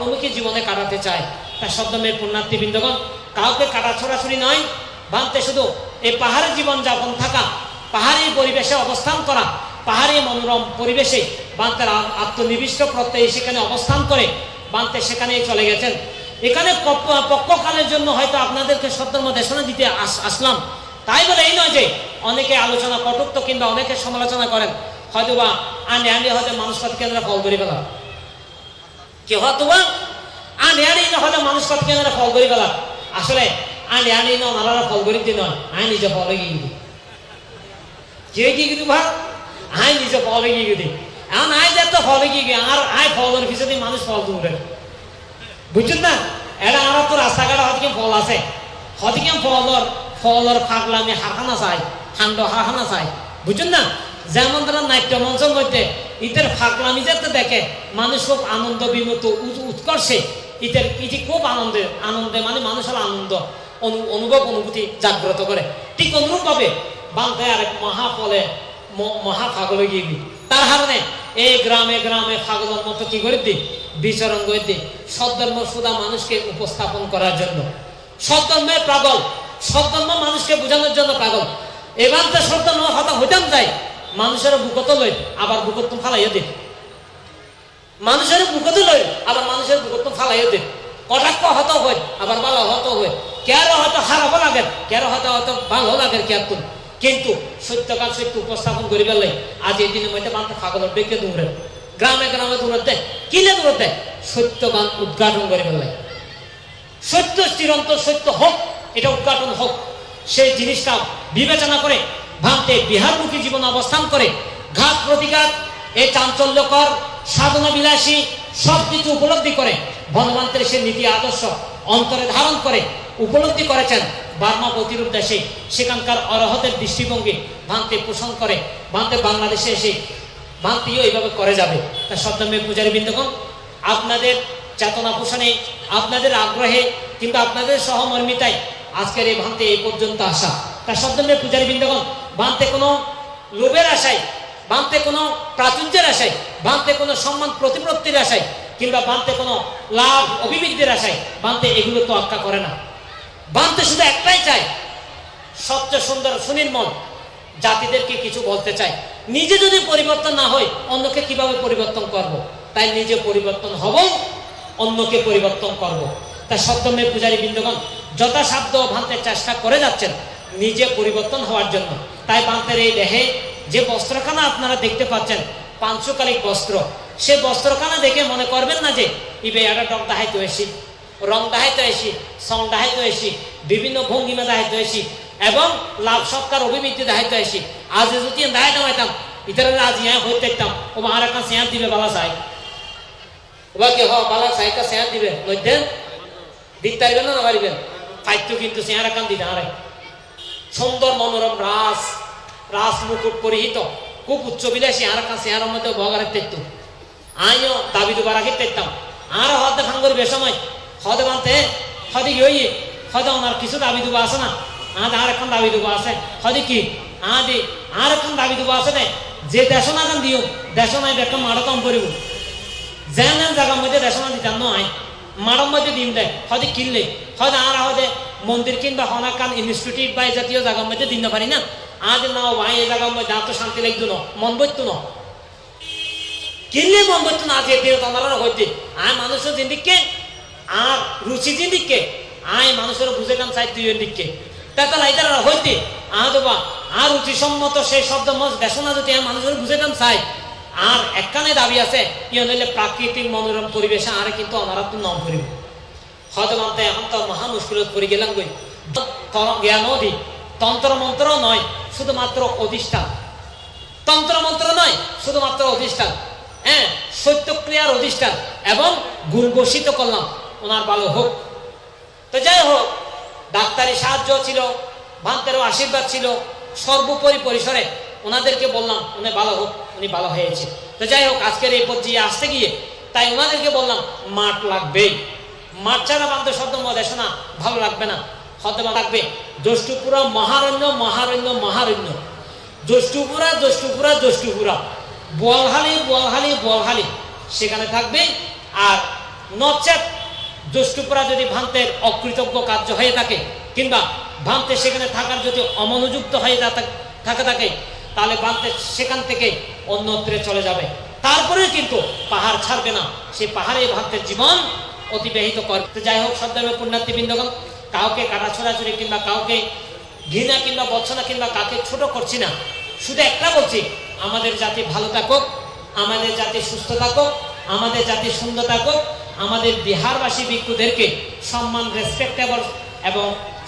কর্মমুখী জীবনে কাটাতে চায়। তার শব্দমের পুণ্যার্থী বৃন্দগণ, কাউকে কাটা ছড়াছড়ি নয় ভাবতে শুধু এই পাহাড়ে জীবন যাপন থাকা, পাহাড়ি পরিবেশে অবস্থান করা, পাহাড়ি মনোরম পরিবেশে বান্তের আত্মনিবিষ্ট প্রত্যয়ে সেখানে অবস্থান করে বান্তে সেখানেই চলে গেছেন। এখানে পক্ষ- পক্ষকালের জন্য হয়তো আপনাদেরকে সত্যর্ম দেশনা দিতে আস- আসলাম। তাই বলে এই নয় যে অনেকে আলোচনা কটুক্ত কিংবা অনেকে সমালোচনা করেন। হয়তো বা আনে আনে হয়তো মানুষ কেন্দ্রে ফল করে গেল কি বা আনে আনে হয়তো মানুষ কত ফল করে গেল? আসলে, আনে আনে নারা ফল করে দিন আই নিজে ফল গিয়ে কে কি কিন্তু ভাই আই নিজে ফল গিয়ে দিই এখন আই যে তো ফল গিয়ে গিয়ে আর আই মানুষ ফল তুলে। বুঝছেন না? এটা আমার তো রাস্তাঘাটে হয়তো কি ফল আছে? হয়তো কি ফলর ফলর ফাগলামি হারখানা চাই খান্ড হারখানা চাই। বুঝছেন না? যেমন ধরেন নাট্য মঞ্চের মধ্যে ইতের ফাগলামি যাতে দেখে, মানুষ খুব আনন্দ বিমুক্ত উৎ- উৎকর্ষে। ইতের ইতি খুব আনন্দে আনন্দে মানে মানুষের আনন্দ, অনু- অনুভব, অনুভূতি জাগ্রত করে। ঠিক অনুরূপভাবে বান্ধে আরেক মহাফলে মহা ফাগলে গিয়ে তার কারণে এই গ্রামে গ্রামে ফাগলের মতো কি করে দিই? বিচরণ করে দিই। সদ্ধর্ম সুদা মানুষকে উপস্থাপন করার জন্য। সদ্ধর্মের পাগল। সদ্ধর্ম মানুষকে বোঝানোর জন্য পাগল। এবার তো সদ্ধর্ম হতা হইতাম যায় মানুষের বুকত লই, আবার বুকত তুমি ফালাইয়া দিই মানুষের বুকত লই, আবার মানুষের বুকত তুমি ফালাইয়া দিই কটাক্ষ হত হয়, আবার ভালো হত হয়। কেয়ারও হয়তো খারাপও লাগে, কেয়ারও হয়তো হয়তো ভালো লাগে কেয়ার তুমি। কিন্তু সত্যকাল সত্য উপস্থাপন করি পেলে আজ এই দিনের মধ্যে বান্ধব ফাগলের বেঁকে দৌড়ে। গ্রামে গ্রামে দৌড়তে দেয় কিনে দৌড়তে সত্যবান উদ্ঘাটন করে ফেললে সত্য চিরন্তর সত্য হোক, এটা উদ্ঘাটন হোক। সেই জিনিসটা বিবেচনা করে ভাবতে বিহারমুখী জীবন অবস্থান করে, ঘাত প্রতিঘাত এই চাঞ্চল্যকর সাধনা বিলাসী সব কিছু উপলব্ধি করে ভগবান্তের সে নীতি আদর্শ অন্তরে ধারণ করে, উপলব্ধি করেছেন বার্মা প্রতিরূপ দেশে, সেখানকার অরহতের দৃষ্টিভঙ্গি ভান্তে পোষণ করে ভান্তে বাংলাদেশে এসে ভান্তিও এইভাবে করে যাবে। তা সপ্তমী পূজারী বৃন্দগণ, আপনাদের চেতনা পোষণে, আপনাদের আগ্রহে কিংবা আপনাদের সহমর্মিতায় আজকের এই ভান্তে এই পর্যন্ত আসা। তা সপ্তমী পূজারী বৃন্দগণ ভান্তে কোনো লোভের আশায় ভান্তে কোনো প্রাচুর্যের আশায় ভান্তে কোনো সম্মান প্রতিপত্তির আশায়, কিংবা ভান্তে কোনো লাভ অভিবৃদ্ধির আশায় ভান্তে এগুলো তো আক্কা করে না ভান্তে শুধু একটাই চায়, স্বচ্ছ, সুন্দর, সুনির্মল জাতিদেরকে কিছু বলতে চাই নিজে যদি পরিবর্তন না হয়, অন্যকে কীভাবে পরিবর্তন করব। তাই নিজে পরিবর্তন হব অন্যকে পরিবর্তন করব। তাই সপ্তমে পূজারী বৃন্দগণ যথাসাধ্য ভান্তের চেষ্টা করে যাচ্ছেন নিজে পরিবর্তন হওয়ার জন্য তাই ভান্তের এই দেহে যে বস্ত্রখানা আপনারা দেখতে পাচ্ছেন, পাঞ্চকালিক বস্ত্র, সে বস্ত্রখানা দেখে মনে করবেন না যে, ইবে একটা ডক দাহাইতে এসি, রং দাহাইতে এসি, সং দাহাইতে এসি, বিভিন্ন ভঙ্গিমা দাহাইতে এসি, এবং লাভ সৎকার অভিবৃদ্ধি দাহাইতে এসি। আজ যদি দাহাই দামাইতাম ইতারা আজ ইয়া হইতে দেখতাম, ও মার একটা সেয়ার দিবে বালা চাই ওবা কি, হ, বালা চাইটা সেয়ার দিবে মধ্যে দিতে পারবেন না পারিবেন? ফাইতো কিন্তু সেয়ার একান দিতে আরে সুন্দর মনোরম রাস রাস মুকুট পরিহিত খুব উচ্চ বিলাসী, আর একটা চেহারার মধ্যে ভগারের তেত্তু। আইও দাবি দুবার আগে তেতাম আর হদ ফান করবে সময় হদে বানতে, হদে হইয়ে হদে ওনার কিছু দাবি দুবা আছে না? আজ আর এখন দাবি দুবা আছে। হদে কি? আদি আর এখন দাবি দুবা আছে দে যে দেশনা গান দিও, দেশনায় মাড়ো কম করিব। যেন জায়গার মধ্যে দেশনা দিতাম নয়, মাড়র মধ্যে দিন দেয় হয়তো কিনলে হয়তো আর হয়তো মন্দির কিংবা হনাকান ইনস্টিটিউট বা এই জাতীয় জায়গার মধ্যে দিন পারি না। আজ নাও ভাই এই জায়গার মধ্যে এত শান্তি লাগতো না, মন বইতো না। কিনলে মন বইতো না, আজ এ দিয়ে তোমার হইতে। আয় মানুষের জিন্দিককে আর রুচি জিন্দিককে আয় মানুষের বুঝে কান চাই দুই দিককে তাতে লাইতার হইতে। আহ আর রুচি সম্মত সেই শব্দ মজ দেশনা যদি মানুষের বুঝে কান চাই আর একখানে দাবি আছে ইয়ে হইলে প্রাকৃতিক মনোরম পরিবেশে আরে কিন্তু তো নাম করিব। হয়তো এখন তো মহা মুশকিলত পড়ে গেলাম গই জ্ঞান দি তন্ত্র মন্ত্র নয়, শুধুমাত্র অধিষ্ঠান। তন্ত্র মন্ত্র নয়, শুধুমাত্র অধিষ্ঠান। হ্যাঁ সত্যক্রিয়ার অধিষ্ঠান এবং গুণ করলাম। ওনার ভালো হোক। তো যাই হোক, ডাক্তারি সাহায্য ছিল ভান্তেরও আশীর্বাদ ছিল, সর্বোপরি পরিসরে ওনাদেরকে বললাম, উনি ভালো হোক, উনি ভালো হয়েছে। তো যাই হোক, আজকের এই পর্যায়ে আসতে গিয়ে তাই ওনাদেরকে বললাম, মাঠ লাগবেই। মাঠ ছাড়া বান্ধব শব্দ দেশ না ভালো লাগবে না। হতবা লাগবে জ্যৈষ্ঠপুরা মহারণ্য মহারণ্য মহারণ্য। জ্যৈষ্ঠপুরা জ্যৈষ্ঠপুরা জ্যৈষ্ঠপুরা। বলহালি বলহালি বলহালি সেখানে থাকবে, আর নচেত দুষ্টুপুরা যদি ভান্তের অকৃতজ্ঞ কার্য হয়ে থাকে, কিংবা ভান্তে সেখানে থাকার যদি অমনোযুক্ত হয়ে থাকে থাকে তাহলে ভান্তে সেখান থেকে অন্যত্রে চলে যাবে। তারপরে কিন্তু পাহাড় ছাড়বে না। সেই পাহাড়ে ভান্তের জীবন অতিবাহিত করতে। যাই হোক সদ্যমে পুণ্যার্থীবৃন্দগণ, কাউকে কাটা ছোড়াছুড়ি কিংবা কাউকে ঘৃণা কিংবা বৎসনা কিংবা কাকে ছোট করছি না। শুধু একটা বলছি, আমাদের জাতি ভালো থাকুক, আমাদের জাতি সুস্থ থাকুক, আমাদের জাতি সুন্দর থাকুক, আমাদের বিহারবাসী ভিক্ষুদেরকে সম্মান রেসপেক্টেবল এবং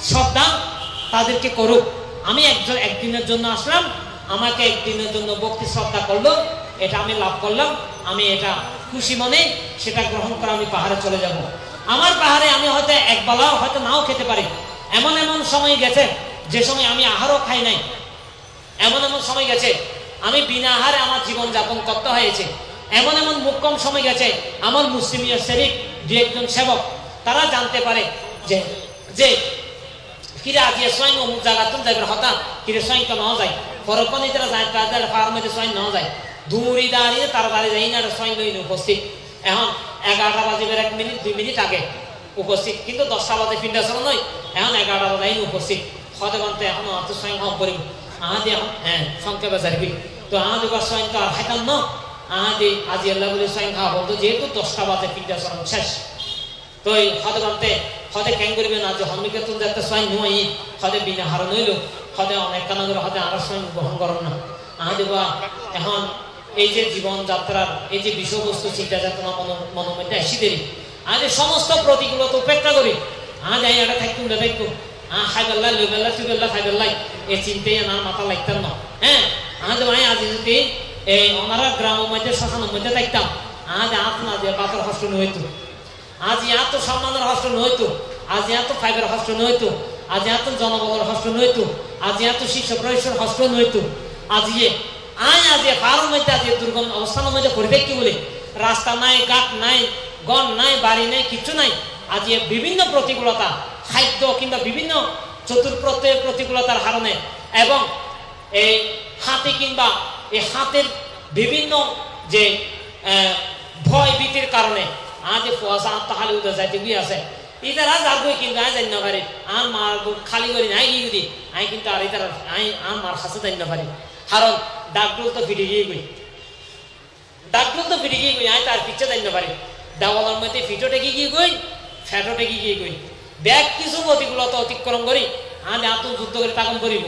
শ্রদ্ধা তাদেরকে করুক। আমি একজন একদিনের জন্য আসলাম, আমাকে একদিনের জন্য ভক্তি শ্রদ্ধা করল, এটা আমি লাভ করলাম, আমি এটা খুশি মনে সেটা গ্রহণ করে আমি পাহাড়ে চলে যাব। আমার পাহাড়ে আমি হয়তো এক বেলাও হয়তো নাও খেতে পারি। এমন এমন সময় গেছে যে সময় আমি আহারও খাই নাই। এমন এমন সময় গেছে, আমি বিনা আহারে আমার জীবন যাপন করতে হয়েছে। এমন এমন মুক্কম সময় গেছে, আমার মুসলিমীয় শরীফ দু একজন সেবক, তারা জানতে পারে যে যে, কিরে আজি স্বয়ং অমুক জায়গা তুমি যাবে হঠাৎ কিরে স্বয়ং তো নাও যায়। পরক্ষণে তারা যায়, তাদের ফার্মেতে স্বয়ং নাও যায়। দূরি দাঁড়িয়ে দাঁড়িয়ে যায় না স্বয়ং লইন উপস্থিত। এখন এগারোটা বাজিবের এক মিনিট, দুই মিনিট আগে উপস্থিত। কিন্তু দশটা বাজে ফিন্ডাসন নয়, এখন এগারোটা বাজাই উপস্থিত। হতে গন্তে এখন অত স্বয়ং হব করিব আহাদি এখন হ্যাঁ সংক্ষেপে যারবি তো আহাদি বা স্বয়ং তো আর খাইতাম ন। আহাদি, আজি আল্লাহ বলে স্বয়ং খাওয়া বলতো যেহেতু দশটা বাজে ফিন্ডাসন শেষ। তো এই হদে বানতে হদে কেন করিবে না, যে হমিকে একটা স্বয়ং নই হদে বিনা হার নইল হদে অনেক কানা করে হদে আরও স্বয়ং গ্রহণ করো না। আহাদি বা এখন এই যে জীবন যাত্রার এই যে বিষয়বস্তু চিন্তা চেতনা মন আসি দেরি। আজ সমস্ত প্রতিকূলতা উপেক্ষা করি। আজ এই এটা খাই বেল্লা, লই বেল্লা তুই বেল্লা খাই বেল্লাই। এই চিন্তাই না মাথা লাগতাম না। হ্যাঁ আজ ভাই, আজ যদি এই ওনারা গ্রামের মধ্যে, শ্মশানের মধ্যে থাকতাম। আজ আত না দিয়ে পাথর হস্ত হইতো আজ এত সম্মানের হস্ত নইতো আজ এত ফাইবার হস্ত নইতো আজ এত জনবলের হস্ত নইতো আজ এত শিষ্য প্রবেশের হস্ত নইতো আজ আয় আজ পাহাড়ের মধ্যে আজ দুর্গম অবস্থানের মধ্যে পরিবেশ কি বলে? রাস্তা নাই, ঘাট নাই, গণ নাই, বাড়ি নাই কিচ্ছু নাই। আজ বিভিন্ন প্রতিকূলতা, খাদ্য কিংবা বিভিন্ন চতুর্প্রত্যয়ের প্রতিকূলতার কারণে এবং এই হাতে কিংবা এই হাতের বিভিন্ন যে ভয় ভীতির কারণে আজ ফুয়াশা তাহালে উদয় যাইতে গিয়ে আছে। ইতার বই কিন্তু আজ জানি পারি। আর মার খালি করি নাই গিয়ে যদি? আই কিন্তু আর ইতার আই আর মার কাছে জানি পারি। কারণ ডাকডুল তো ফিরে গিয়ে গই ডাকডুল তো ফিরে গিয়ে গই আই তার পিচ্ছে জানি পারি। দেওয়ালের মধ্যে ফিটো টেকে গিয়ে গই ফ্যাটো টেকে গিয়ে গই ব্যাগ কিছু প্রতিকূলতা অতিক্রম করি। আমি আত্ম যুদ্ধ করে তাকম করিব।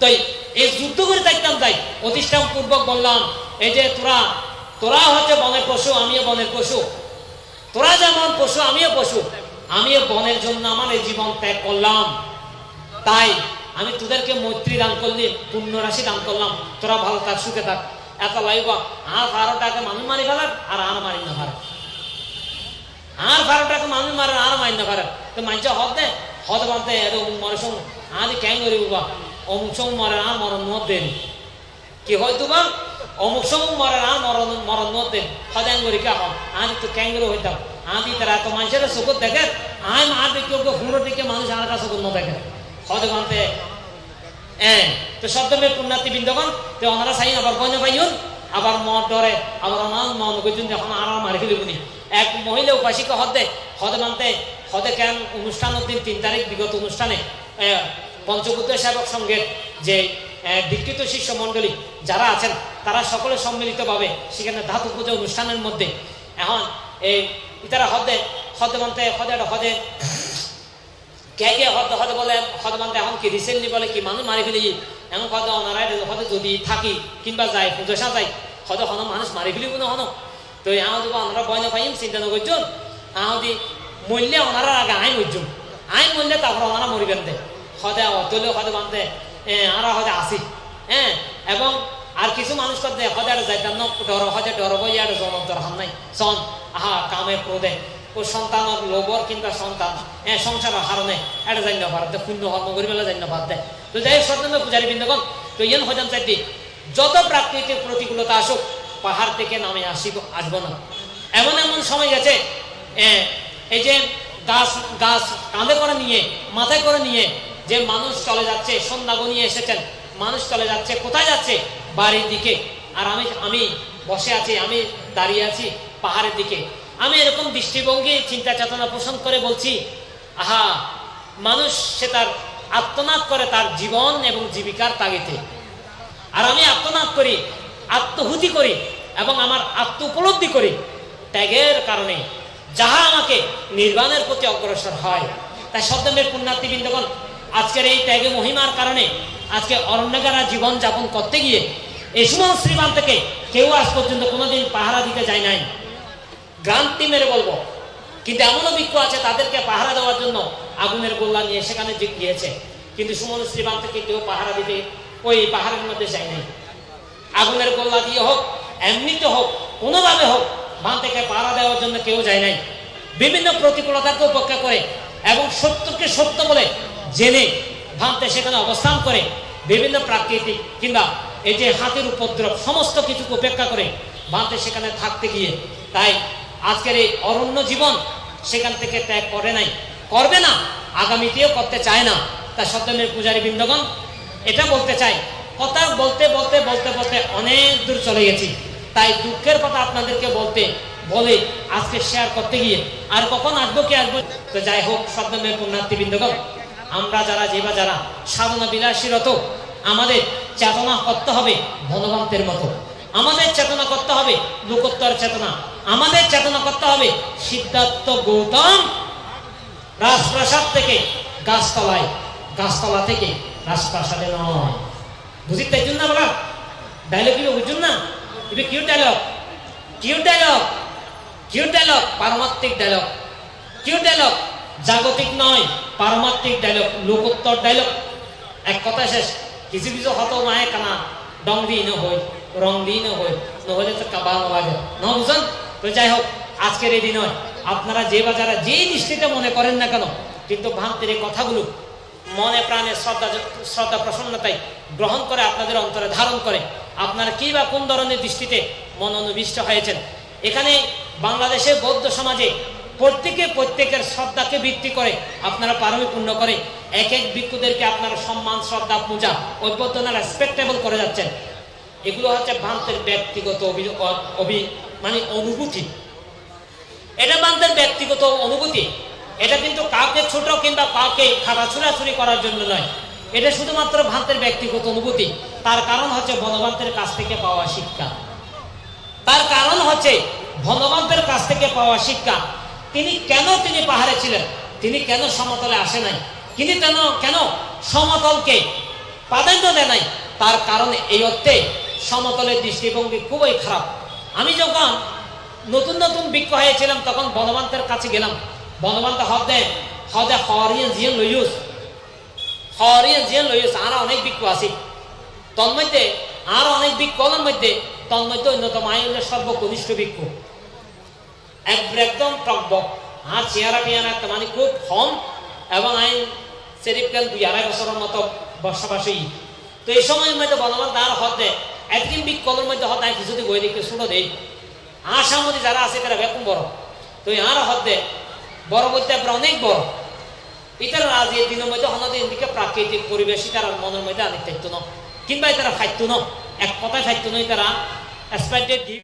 তাই, এই যুদ্ধ করে থাকতাম তাই অতিষ্ঠান পূর্বক বললাম, এই যে তোরা তোরা হচ্ছে বনের পশু, আমিও বনের পশু। তোরা যেমন পশু, আমিও পশু। আমিও বনের জন্য আমার এই জীবন ত্যাগ করলাম। তাই আমি তোদেরকে মৈত্রী দান করলি পুণ্য রাশি দান করলাম। তোরা ভালো থাক, সুখে থাক। এত লাইব, আর বারোটাকে মানুষ মারি ফেলার, আর আর মারি না পারে আর বারোটাকে মানুষ মারে আর মারি না পারে তো মানুষ হদ দে, হদ বানতে এটা অমুক মরে সঙ্গ আজ কেন করিব বা? অমুক সঙ্গ মরে আর মরণ মত দেন। কি হয়তো বা? অমুক সময় মরে আর মরণ মরণ মত দেন। সদায় করি কে হন আজ তো ক্যাঙ্গেরও হইতাম আদি তারা এত মানুষের চকুত দেখে আই মা দেখি ওকে হুড়ো দিকে মানুষ আর কাছে চকুত দেখে। হ্যাঁ তো আবার পাইন আবার এক মহিলা মানতে কেন অনুষ্ঠানের দিন তিন তারিখ বিগত অনুষ্ঠানে সেবক সঙ্গের যে দীক্ষিত শিষ্য মণ্ডলী যারা আছেন, তারা সকলে সম্মিলিতভাবে সেখানে ধাতু পূজা অনুষ্ঠানের মধ্যে, এখন, এই, ইতারা হদে হদে মানতে, হদে হদে কে কে হদ হদ বলে হদ মানতে এখন কি রিসেন্টলি বলে কি মানুষ মারি ফেলি এমন কথা ওনারাই হদে যদি থাকি কিংবা যাই পুজোসা যাই হদে হন মানুষ মারি ফেলিব না হন। তো আহ দিব ওনারা বয় না পাইম, চিন্তা নকরছুন আহ দি মূল্যে ওনারা আগে আই মরছুন আই মূল্যে তারপর ওনারা মরিবেন দে হদে অতলে হদে মানতে আরা হদে আসি। হ্যাঁ এবং আর কিছু মানুষ করতে হদে আর যাইতাম না। ডর হদে ডর বই আর জনক দরকার নাই। সন আহা, কামে ক্রোধে। ও সন্তানের লোভর কিংবা সন্তান। হ্যাঁ সংসারের হারণে এটা জানি না পারতে পুণ্য কর্ম করি বেলা জানি না পারতে তো যাই সত্যমে পূজারি বৃন্দগণ, তো ইয়েন হইতাম চাইতে যত প্রাকৃতিক প্রতিকূলতা আসুক পাহাড় থেকে নামে আসিব, আসব না। এমন এমন সময় গেছে এই যে গাছ গাছ কাঁধে করে নিয়ে মাথায় করে নিয়ে, যে মানুষ চলে যাচ্ছে সন্ধ্যা গনিয়ে এসেছেন মানুষ চলে যাচ্ছে, কোথায় যাচ্ছে? বাড়ির দিকে। আর আমি আমি বসে আছি, আমি দাঁড়িয়ে আছি পাহাড়ের দিকে। আমি এরকম দৃষ্টিভঙ্গি চিন্তা চেতনা পোষণ করে বলছি, আহা, মানুষ সে তার আত্মনাদ করে তার জীবন এবং জীবিকার তাগিতে আর আমি আত্মনাদ করি, আত্মহুতি করি এবং আমার আত্ম উপলব্ধি করি ত্যাগের কারণে, যাহা আমাকে নির্বাণের প্রতি অগ্রসর হয়। তাই শব্দমের পুণ্যার্থীবৃন্দগণ, আজকের এই ত্যাগে মহিমার কারণে আজকে অরণ্যগারা জীবন যাপন করতে গিয়ে, এই সুমন শ্রীমান থেকে কেউ আজ পর্যন্ত কোনোদিন পাহারা দিতে যায় নাই। গ্রান্তি মেরে বলব। কিন্তু এমনও বিক্ষ আছে তাদেরকে পাহারা দেওয়ার জন্য আগুনের গোল্লা নিয়ে সেখানে গিয়েছে। কিন্তু সুমন শ্রীমান থেকে কেউ পাহারা দিতে ওই পাহাড়ের মধ্যে যায় নাই। আগুনের গোল্লা দিয়ে হোক, এমনিতে হোক, কোনোভাবে হোক, বান থেকে পাহারা দেওয়ার জন্য কেউ যায় নাই। বিভিন্ন প্রতিকূলতাকে উপেক্ষা করে এবং সত্যকে সত্য বলে জেনে ভান্তে সেখানে অবস্থান করে বিভিন্ন প্রাকৃতিক কিংবা এই যে হাতের উপদ্রব, সমস্ত কিছুকে উপেক্ষা করে ভান্তে সেখানে থাকতে গিয়ে তাই আজকের এই অরণ্য জীবন সেখান থেকে ত্যাগ করে নাই। করবে না, আগামীতেও করতে চায় না। তা সত্যমের পূজারী বৃন্দগণ, এটা বলতে চাই। কথা বলতে বলতে বলতে বলতে অনেক দূর চলে গেছি। তাই দুঃখের কথা আপনাদেরকে বলতে, বলে আজকে শেয়ার করতে গিয়ে আর কখন আসব, কি আসব? তো যাই হোক সদ্যমের পুণ্যার্থীবৃন্দগণ আমরা যারা যে বা যারা সাধনা বিলাসীরত আমাদের চেতনা করতে হবে ভগবন্তের মতো। আমাদের চেতনা করতে হবে লোকোত্তর চেতনা। আমাদের চেতনা করতে হবে। সিদ্ধার্থ গৌতম রাজপ্রাসাদ থেকে গাছতলায়, গাছতলা থেকে রাজপ্রাসাদে নয়। বুঝিতে চাইছেন না বলা? ডায়লগ কি বুঝুন না? এটা কিউ ডায়লগ কিউ ডায়লগ কিউ ডায়লগ পারমাত্মিক ডায়লগ কিউ ডায়লগ জাগতিক নয়, পারমাত্মিক ডায়লগ লোকোত্তর ডায়লগ এক কথা শেষ। কিছু কিছু হত মায়ে কানা ডং দি ন হই, রং দি ন হই, নহলে তো কাবা লাগে ন বুঝুন? তো যাই হোক, আজকের এই দিন আপনারা যে বা যারা যেই দৃষ্টিতে মনে করেন না কেন, কিন্তু ভান্তের এই কথাগুলো মনে প্রাণে শ্রদ্ধা শ্রদ্ধা প্রসন্নতায় গ্রহণ করে, আপনাদের অন্তরে ধারণ করে, আপনারা কি বা কোন ধরনের দৃষ্টিতে মন অনুবিষ্ট হয়েছেন? এখানে বাংলাদেশের বৌদ্ধ সমাজে প্রত্যেকে প্রত্যেকের শ্রদ্ধাকে ভিত্তি করে আপনারা পারমি পূর্ণ করে এক এক ভিক্ষুদেরকে আপনারা সম্মান, শ্রদ্ধা, পূজা, অভ্যর্থনা রেসপেক্টেবল করে যাচ্ছেন। এগুলো হচ্ছে ভান্তের ব্যক্তিগত অভি মানে অনুভূতি। এটা বান্ধের ব্যক্তিগত অনুভূতি। এটা কিন্তু কাউকে ছোট কিংবা কাউকে খাতা ছুড়াছুরি করার জন্য নয়। এটা শুধুমাত্র ভান্তের ব্যক্তিগত অনুভূতি। তার কারণ হচ্ছে বনবান্তের কাছ থেকে পাওয়া শিক্ষা। তার কারণ হচ্ছে ভগবন্তের কাছ থেকে পাওয়া শিক্ষা। তিনি কেন তিনি পাহাড়ে ছিলেন? তিনি কেন সমতলে আসে নাই? তিনি কেন কেন সমতলকে প্রাধান্য দেয় নাই? তার কারণ এই অর্থে সমতলের দৃষ্টিভঙ্গি খুবই খারাপ। আমি যখন নতুন নতুন বিজ্ঞ হয়েছিলাম, তখন বনবান্তের কাছে গেলাম। বনবান্ত হদে হদে হরিয়া জিয়ে লইউস হরিয়া জিয়ে লইউস আর অনেক বিজ্ঞ আছি। তন্মধ্যে, আর অনেক বিজ্ঞর মধ্যে, তন্মধ্যে অন্যতম হলো সর্বকনিষ্ঠ বিজ্ঞ একদম টকবক আর চেয়ারা পেয়ারা মানে খুব কম এবং আইন শরীফ কেন দুই আড়াই বছরের মতো বসবাসী তো এই সময় মধ্যে বলবান তার হদে একদিন বিজ্ঞর মধ্যে হতায় কিছুতে গই দেখে শুনো দেই। মধ্যে যারা আছে তারা বেকুম বড়। তো আর হতে বড় বলতে আপনার অনেক বড়। ইতার আজ এই দিনের মধ্যে হনদের দিকে প্রাকৃতিক পরিবেশই তার মনের মধ্যে অনেক থাকতো না। কিংবা তারা খাইতো না। এক কথায় খাইতো না তারা। এক্সপাইটেড